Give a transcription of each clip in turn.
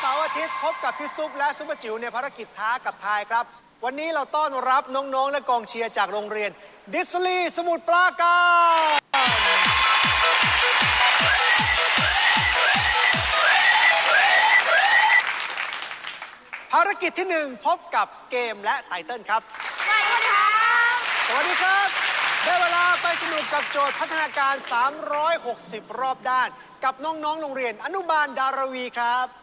เสาร์อาทิตย์พบกับพี่ซุปและซุปเปอร์จิ๋วในภารกิจท้ากับทายครับ วันนี้เราต้อนรับน้องๆ และกองเชียร์จากโรงเรียน ดิสลีสมุทรปราการภารกิจที่หนึ่งพบกับเกมและไตเติ้ลครับสวัสดีครับ ได้เวลาไปสนุกกับโจทย์พัฒนาการ 360 รอบด้าน กับน้อง ๆ โรงเรียนอนุบาลดารวีครับ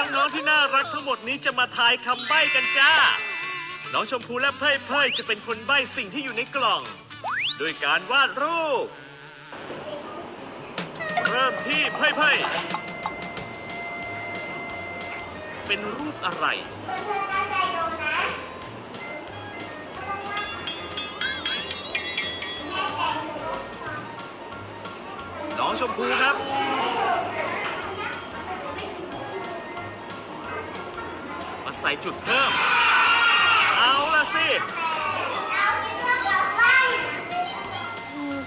น้องๆที่น่ารักทั้งหมดนี้จะมาทายคำใบ้กันจ้า น้องชมพูและเพ่ยเพ่ยจะเป็นคนใบ้สิ่งที่อยู่ในกล่อง โดยการวาดรูป เริ่มที่เพ่ยเพ่ยเป็นรูปอะไร น้องชมพูครับ ใส่จุดเพิ่ม เอาละสิ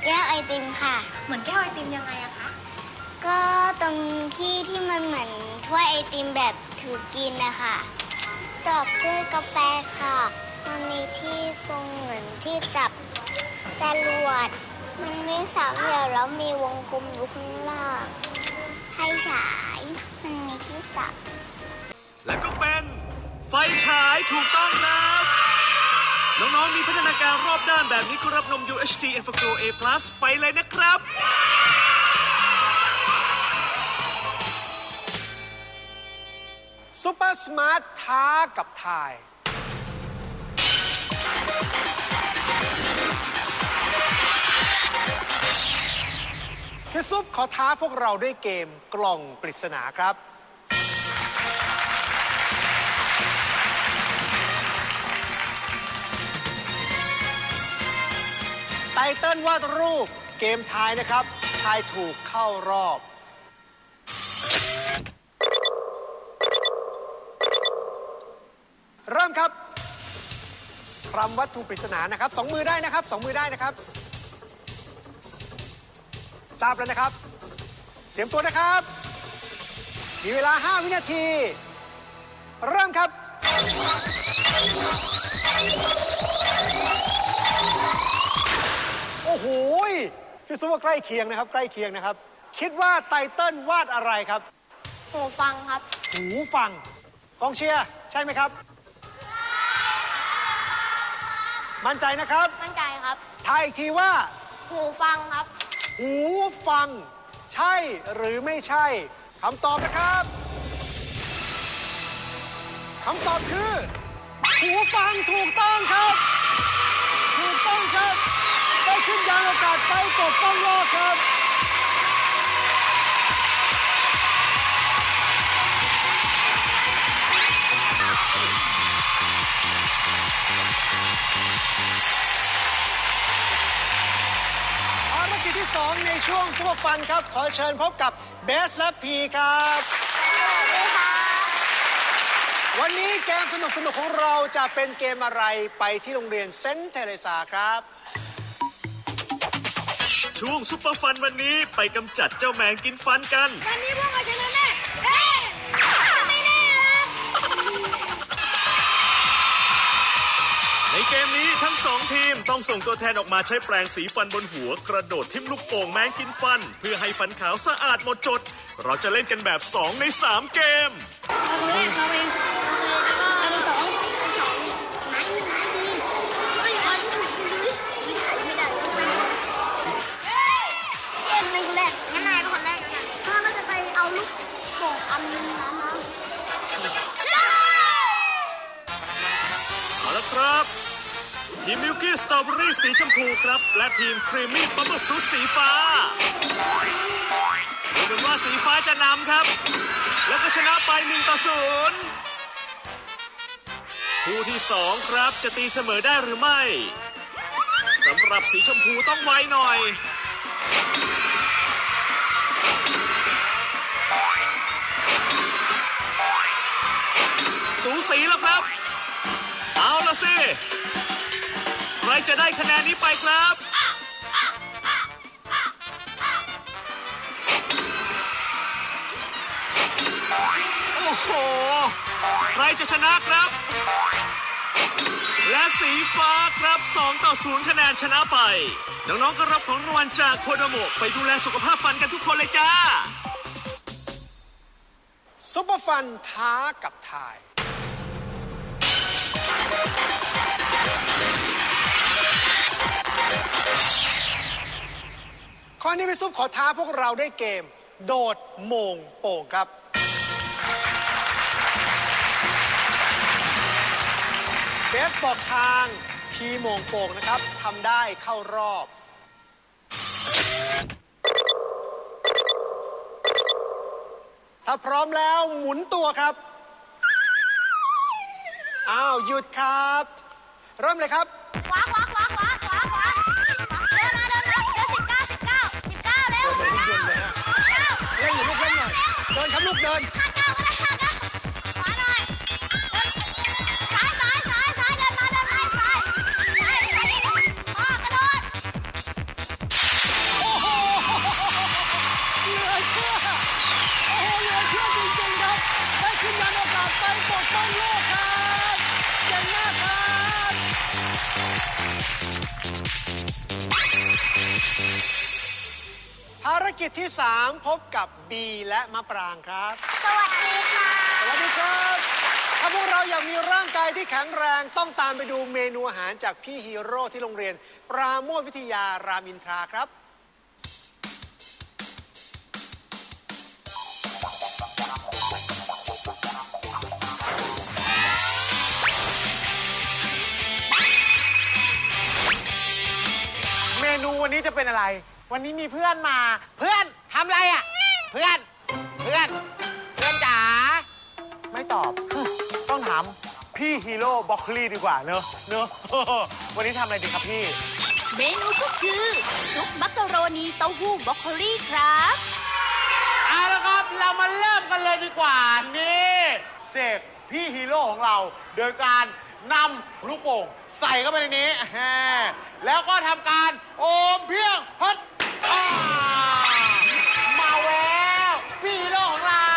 แก้วไอติมค่ะ เหมือนแก้วไอติมยังไงอะคะ ก็ตรงที่ที่มันเหมือนถ้วยไอติมแบบถือกินนะคะตอบด้วยกาแฟค่ะ มันมีที่ทรงเหมือนที่จับจรวด มันมีสามเหลี่ยมแล้วมีวงกลมอยู่ข้างล่างไฟฉาย มันมีที่จับ แล้วก็เป็น ไฟฉายถูกต้องครับ น้อง ๆ มีพัฒนาการรอบด้านแบบนี้ก็รับนม UHT e n f a g r o A+ ไปเลยนะครับซุปเปอร์สมาร์ทท้ากับทาย พี่ซุปขอท้าพวกเราด้วยเกมกล่องปริศนาครับ เติ้ลวาดรูปเกมทายนะครับทายถูกเข้ารอบ เริ่มครับคำวัตถุปริศนานะครับสองมือได้นะครับสองมือได้นะครับ ทราบแล้วนะครับ เตรียมตัวนะครับ มีเวลา 5 วินาที เริ่มครับ พี่ซุปว่าใกล้เคียงนะครับ ใกล้เคียงนะครับ คิดว่าไตเติ้ลวาดอะไรครับ หูฟังครับ หูฟังกองเชียร์ใช่ไหมครับ มั่นใจนะครับมั่นใจครับ ทายอีกทีว่า หูฟังครับ หูฟัง ใช่หรือไม่ใช่คำตอบนะครับคำตอบคือ หูฟังถูกต้องครับ ถูกต้องครับ ได้ขึ้นยานอากาศไป ช่วงซุปเปอร์ฟันครับ ขอเชิญพบกับเบสและพีครับ วันนี้เกมสนุกสนุกๆของเราจะเป็นเกมอะไรไปที่โรงเรียนเซนต์เทเรซาครับ ช่วงซุปเปอร์ฟันวันนี้ไปกำจัดเจ้าแมงกินฟันกัน วันนี้พวกเราชนะแน่เอ๊ะ ในเกมนี้ทั้งสองทีมต้องส่งตัวแทนออกมาใช้แปรงสีฟันบนหัว กระโดดทิ่มลูกโป่งแมงกินฟัน เพื่อให้ฟันขาวสะอาดหมดจด เราจะเล่นกันแบบ 2 ใน 3 เกม เอาเองเราเอง ทีมมิลกี้สตรอเบอรี่สีชมพูครับ และทีมครีมมี่บับเบิลฟรุตสีฟ้าดูเหมือนว่าสีฟ้าจะนำครับ แล้วก็ชนะไป1ต่อ0คู่ที่ 2 ครับจะตีเสมอได้หรือไม่สำหรับสีชมพูต้องไวหน่อยสูสีแล้วครับ เอาละสิ ใครจะได้คะแนนนี้ไปครับ โอ้โห ใครจะชนะครับ และสีฟ้าครับ 2 ต่อ 0 คะแนนชนะไป น้องๆก็รับของรางวัลจากโคโดโมะไปดูแลสุขภาพฟันกันทุกคนเลยจ้า ซุปเปอร์ฟันท้ากับทาย ข้อนี้พี่ซุปขอท้าพวกเราด้วยเกม โดดโมงโป่งครับ เบสบอกทางพีโมงโป่งนะครับทำได้เข้ารอบ ถ้าพร้อมแล้วหมุนตัวครับ อ้าว หยุดครับ เริ่มเลยครับ เกิจที่ 3 พบกับบีและมะปรางครับ สวัสดีค่ะ สวัสดีครับ ถ้าพวกเราอยากมีร่างกายที่แข็งแรงต้องตามไปดูเมนูอาหารจากพี่ฮีโร่ที่โรงเรียน ปราโมทวิทยารามอินทราครับ เมนูวันนี้จะเป็นอะไร วันนี้มีเพื่อนมา เพื่อนทำอะไรอะ เพื่อน เพื่อน เพื่อนจ๋า ไม่ตอบ ต้องถาม พี่ฮีโร่บล็อกโคลี่ดีกว่าเนอะเนอะ วันนี้ทำอะไรดีครับพี่ เมนูก็คือซุปมักกะโรนีเต้าหู้บรอกโคลีครับ เอาละครับเรามาเริ่มกันเลยดีกว่านี่เสกพี่ฮีโร่ของเรา โดยการนำลูกโป่งใส่เข้าไปในนี้แฮแล้วก็ทำการโอมเพียงฮัดอ่า มาแล้วพี่ฮีโร่ของเรา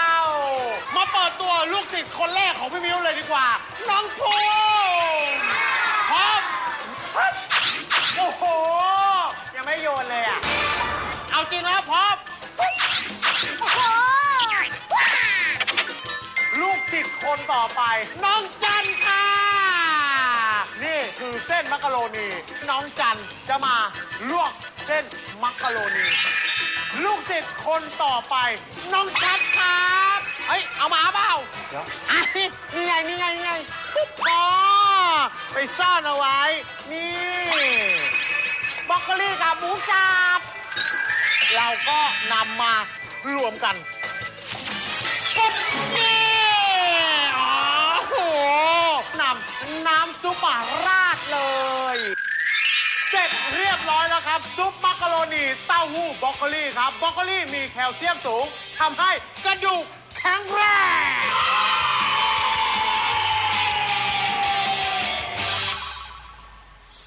มาเปิดตัวลูกศิษย์คนแรกของพี่มิวเลยดีกว่า น้องภูมิพร้อมฮัดโอ้โห ยังไม่โยนเลยอะ เอาจริงแล้วพร้อมโอ้โหลูกศิษย์คนต่อไป น้องจันค่ะ นี่คือเส้นมักกะโรนีน้องจันจะมาลวกเส้น มักกะโรนี ลูกศิษย์คนต่อไป น้องชัดครับเฮ้ย เอามาเปล่าเดี๋ยวอะนี่ไงนี่ไงนี่ไงปุ๊บอ๋อไปซ่อนเอาไว้ นี่บรอกโคลีกับหมูสับเราก็นำมารวมกันปุ๊บนี่อ๋อโหนำน้ำซุปมาราดเลย เสร็จเรียบร้อยแล้วครับ ซุปมักกะโรนีเต้าหู้บรอกโคลีครับบรอกโคลีมีแคลเซียมสูงทำให้กระดูกแข็งแรง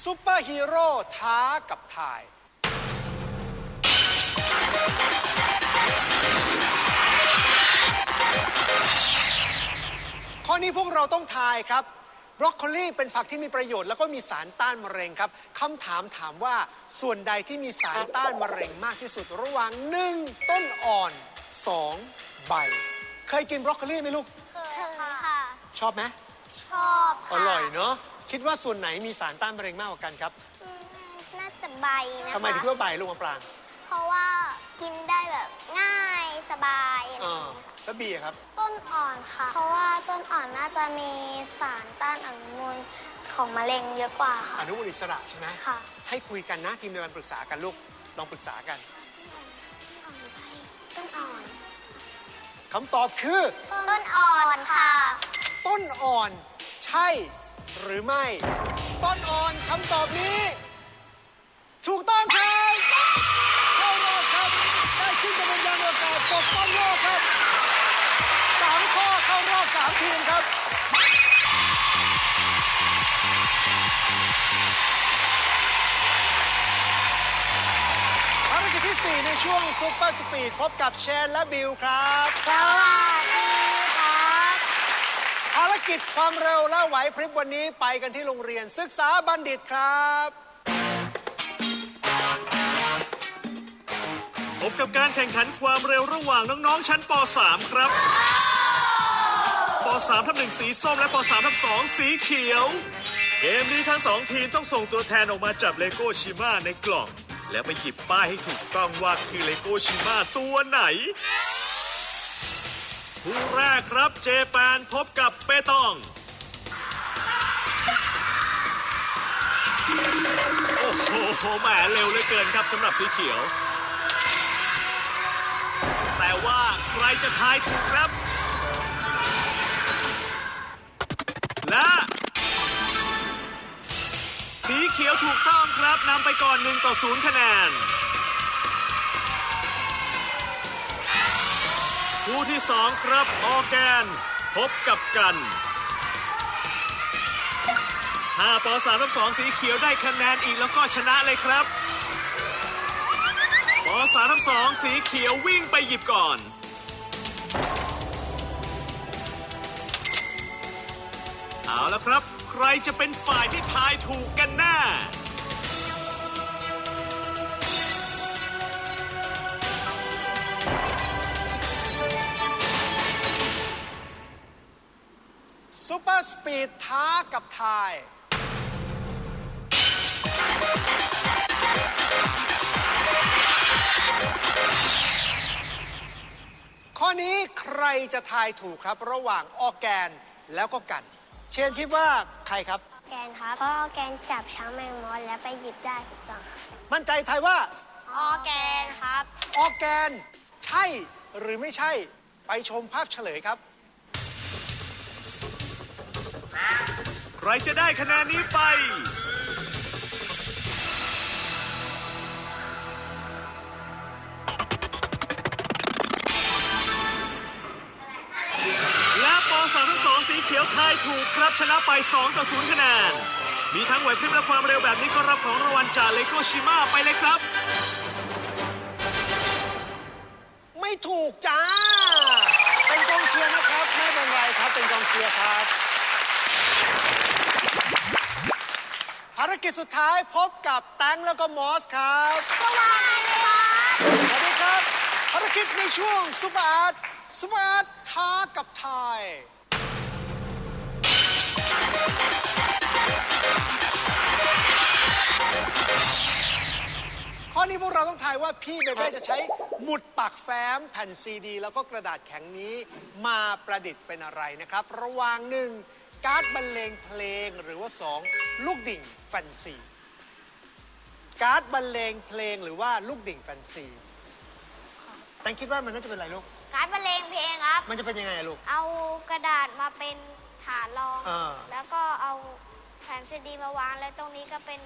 ซุปเปอร์ฮีโร่ท้ากับทาย ข้อนี้พวกเราต้องทายครับ บรอกโคลีเป็นผักที่มีประโยชน์แล้วก็มีสารต้านมะเร็งครับคำถามถามว่าส่วนใดที่มีสารต้านมะเร็งมากที่สุดระหว่าง 1. ต้นอ่อน 2. ใบ เคยกินบรอกโคลีไหมลูก เคยค่ะ ชอบไหมชอบอค่ะร่อยเนาะคิดว่าส่วนไหนมีสารต้านมะเร็งมากกว่ากันครับอืมน่าจะใบนะคะทำไมถึงคิดว่าใบลูกมะปราง เพราะว่ากินได้แบบง่าย สบายอะไรอ่อย่างาเงี้ยค่ะแล้วบีอะครับ ต้นอ่อนค่ะ เพราะว่าต้นอ่อนน่าจะมีสารต้านอนุมูลของมะเร็งเยอะกว่าค่ะอนุมูลอิสระใช่ไหมค่ะ ให้คุยกันนะทีมเดียวกันปรึกษากันลูกลองปรึกษากันต้นอ่อน คำตอบคือ ต้นอ่อนค่ะ ต้นอ่อนใช่หรือไม่ ต้นอ่อนคำตอบนี้ ถูกต้องครับเข้ารอบครับได้ขึ้นกระบวนยานอวกาศป กป้องโลกครับสามข้อเข้ารอบสามทีมครับภารกิจที่4ในช่วงซุปเปอร์สปีดพบกับเชนและบิลครับ สวัสดีครับารกิจความเร็วและไหวพริบวันนี้ไปกันที่โรงเรียนศึกษาบัณฑิตครับ พบกับการแข่งขันความเร็วระหว่างน้องๆ ชั้นป .3 ครับป .3 ทับหนึ่งสีส้มและป .3 ทับสองสีเขียว เกมนี้ทั้งสองทีมต้องส่งตัวแทนออกมาจับเลโก้ชิมาในกล่อง แล้วไปหยิบป้ายให้ถูกต้องว่าคือเลโก้ชิมาตัวไหนคู่แรกครับเจแปนพบกับเปตอง โอ้โหแหมเร็วเหลือเกินครับสำหรับสีเขียว ว่าใครจะทายถูกครับ และ สีเขียวถูกต้องครับนำไปก่อน1ต่อ0คะแนน คู่ที่ 2 ครับออแกน พบกับกันถ้าปอ3ทับ2สีเขียวได้คะแนนอีกแล้วก็ชนะเลยครับ สามทับสองสีเขียววิ่งไปหยิบก่อน เอาละครับ ใครจะเป็นฝ่ายที่ทายถูกกันแน่ซูเปอร์สปีดท้ากับทาย ข้อนี้ใครจะทายถูกครับ ระหว่างออร์แกนแล้วก็กัน เชนคิดว่าใครครับ แกนครับเพราะแกนจับช้างแมงมอสแล้วไปหยิบได้ถูกต้องมั่นใจทายว่าออแกนครับ ออร์แกน ใช่หรือไม่ใช่ ไปชมภาพเฉลยครับ ใครจะได้คะแนนนี้ไป ขียวทายถูกครับชนะไป 2 ต่อ 0 คะแนน มีทั้งไหวพริบและความเร็วแบบนี้ก็รับของรางวัลจากเลโกชิมาไปเลยครับ ไม่ถูกจ้า เป็นกองเชียร์นะครับ ไม่เป็นไรครับ เป็นกองเชียร์ครับ ภารกิจสุดท้ายพบกับแตงแล้วก็มอสครับ สวัสดีครับสวัสดีครับ ภารกิจในช่วงซุปเปอร์อาร์ตซุปเปอร์อาร์ตท้ากับทาย ข้อนี้พวกเราต้องทายว่าพี่เบเบ้จะใช้หมุดปากแฟ้มแผ่นซีดี แล้วก็กระดาษแข็งนี้มาประดิษฐ์เป็นอะไรนะครับ ระหว่างหนึ่งการ์ดบรรเลงเพลงหรือว่าสองลูกดิ่งแฟนซีการ์ดบรรเลงเพลงหรือว่าลูกดิ่งแฟนซีแตงคิดว่ามันน่าจะเป็นอะไรลูก การบรรเลงเพลงครับ มันจะเป็นยังไงอะลูก เอากระดาษมาเป็นฐานรอง อ่า แล้วก็เอาแผ่นซีดีมาวางแล้วตรงนี้ก็เป็น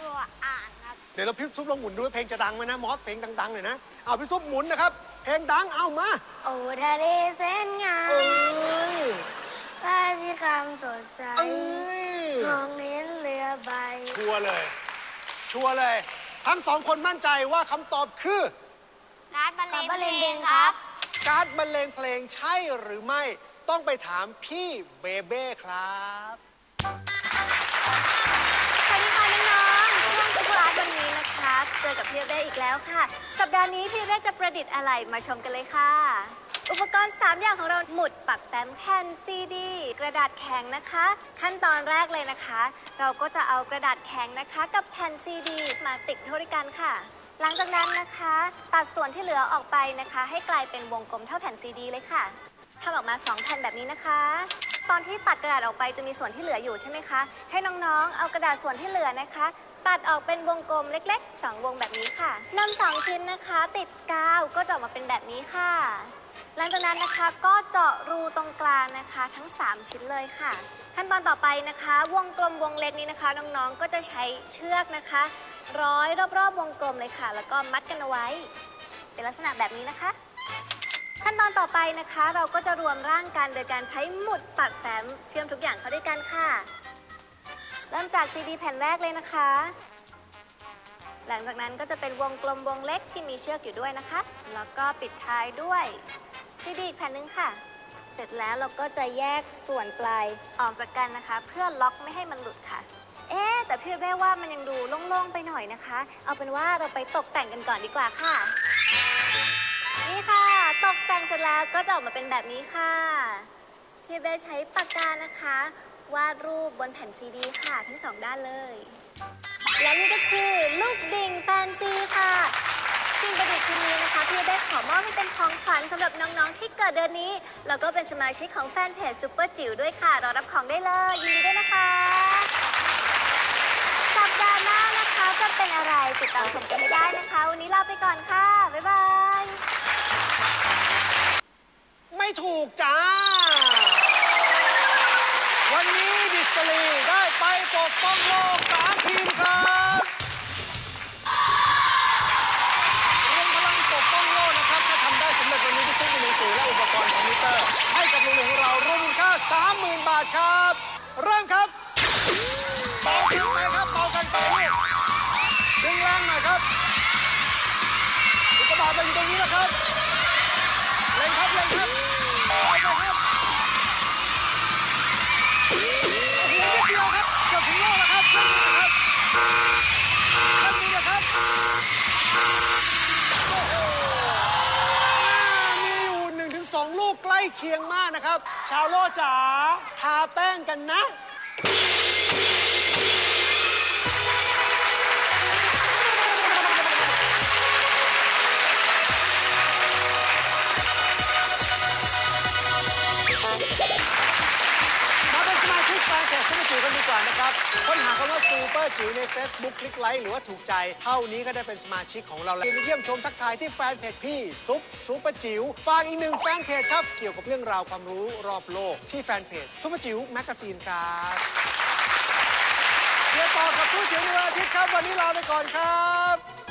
ตัวอ่านครับ เดี๋ยวเราพี่ซุปลองหมุนดูว่าเพลงจะดังไหมนะมอสเพลงดังๆหน่อยนะเอาพี่ซุปหมุนนะครับ เพลงดังเอามาโอ้ทะเลแสนงาเอ้มยพระอาทิตย์คำสดใสเอ้ยมองเห็นเรือใบ ชัวร์เลย ชัวร์เลย ทั้งสองคนมั่นใจว่าคำตอบคือ การบรรเลงเพลงครับ การ์ดบรรเลงเพลงใช่หรือไม่ต้องไปถามพี่เบเบ้ครับ ร์อาร์ตวันนี้นะคะ เจอกับพี่เบ้อีกแล้วค่ะ สัปดาห์นี้พี่เบ้จะประดิษฐ์อะไรมาชมกันเลยค่ะ อุปกรณ์ 3 อย่างของเราหมุดปักแฟ้มแผ่นซีดี กระดาษแข็งนะคะ ขั้นตอนแรกเลยนะคะ เราก็จะเอากระดาษแข็งนะคะ กับแผ่นซีดี มาติดเข้าด้วยกันค่ะ หลังจากนั้นนะคะ ตัดส่วนที่เหลือออกไปนะคะ ให้กลายเป็นวงกลมเท่าแผ่นซีดีเลยค่ะทำออกมา2แผ่นแบบนี้นะคะ ตอนที่ตัดกระดาษออกไปจะมีส่วนที่เหลืออยู่ใช่ไหมคะ ให้น้องๆ เอากระดาษส่วนที่เหลือนะคะ ตัดออกเป็นวงกลมเล็กๆ 2 วงแบบนี้ค่ะนำสองชิ้นนะคะ ติดกาวก็จะออกมาเป็นแบบนี้ค่ะ หลังจากนั้นนะคะก็เจาะรูตรงกลางนะคะ ทั้ง 3 ชิ้นเลยค่ะ ขั้นตอนต่อไปนะคะ วงกลมวงเล็กนี้นะคะน้องๆก็จะใช้เชือกนะคะ ร้อยรอบๆวงกลมเลยค่ะ แล้วก็มัดกันเอาไว้ เป็นลักษณะแบบนี้นะคะขั้นตอนต่อไปนะคะ เราก็จะรวมร่างกันโดยการใช้หมุดปักแฟ้มเชื่อมทุกอย่างเข้าด้วยกันค่ะ เริ่มจากซีดีแผ่นแรกเลยนะคะ หลังจากนั้นก็จะเป็นวงกลมวงเล็กที่มีเชือกอยู่ด้วยนะคะ แล้วก็ปิดท้ายด้วยซีดีอีกแผ่นหนึงค่ะ เสร็จแล้วเราก็จะแยกส่วนปลายออกจากกันนะคะ เพื่อล็อกไม่ให้มันหลุดค่ะ เอ๊ะแต่พี่เบ้ว่ามันยังดูโล่งๆไปหน่อยนะคะ เอาเป็นว่าเราไปตกแต่งกันก่อนดีกว่าค่ะ นี่ค่ะ ตกแต่งเสร็จแล้วก็จะออกมาเป็นแบบนี้ค่ะพี่เบ้ใช้ปากกานะคะ วาดรูปบนแผ่นซีดีค่ะทั้งสองด้านเลย และนี่ก็คือลูกดิ่งแฟนซีค่ะสิ่งประดิษฐ์ชิ้นนี้นะคะพี่ได้ขอมอบให้เป็นของขวัญสำหรับน้องๆที่เกิดเดือนนี้ แล้วก็เป็นสมาชิกของแฟนเพจซุปเปอร์จิ๋วด้วยค่ะรอรับของได้เลยยินดีด้วยนะคะ สัปดาห์หน้านะคะจะเป็นอะไรติดตามชมกันให้ได้นะคะ วันนี้ลาไปก่อนค่ะ บ๊ายบาย ไม่ถูกจ้า เคียงมากนะครับ ชาวโลจ๋าทาแป้งกันนะเแฟนเพจซุปเปอร์จิ๋วกันดีกว่านะครับ ค้นหาคำว่าซูเปอร์จิ๋วใน Facebook คลิกไลค์หรือว่าถูกใจ เท่านี้ก็ได้เป็นสมาชิกของเราแล้วไปเยี่ยมชมทักทายที่แฟนเพจพี่ซุปซูเปอร์จิ๋วฝากอีกหนึ่งแฟนเพจครับ เกี่ยวกับเรื่องราวความรู้รอบโลกที่แฟนเพจซุปเปอร์จิ๋วแมกกาซีนครับเชียร์ต่อกับผู้จิ๋วในวันอาทิตย์ครับ วันนี้ลาไปก่อนครับ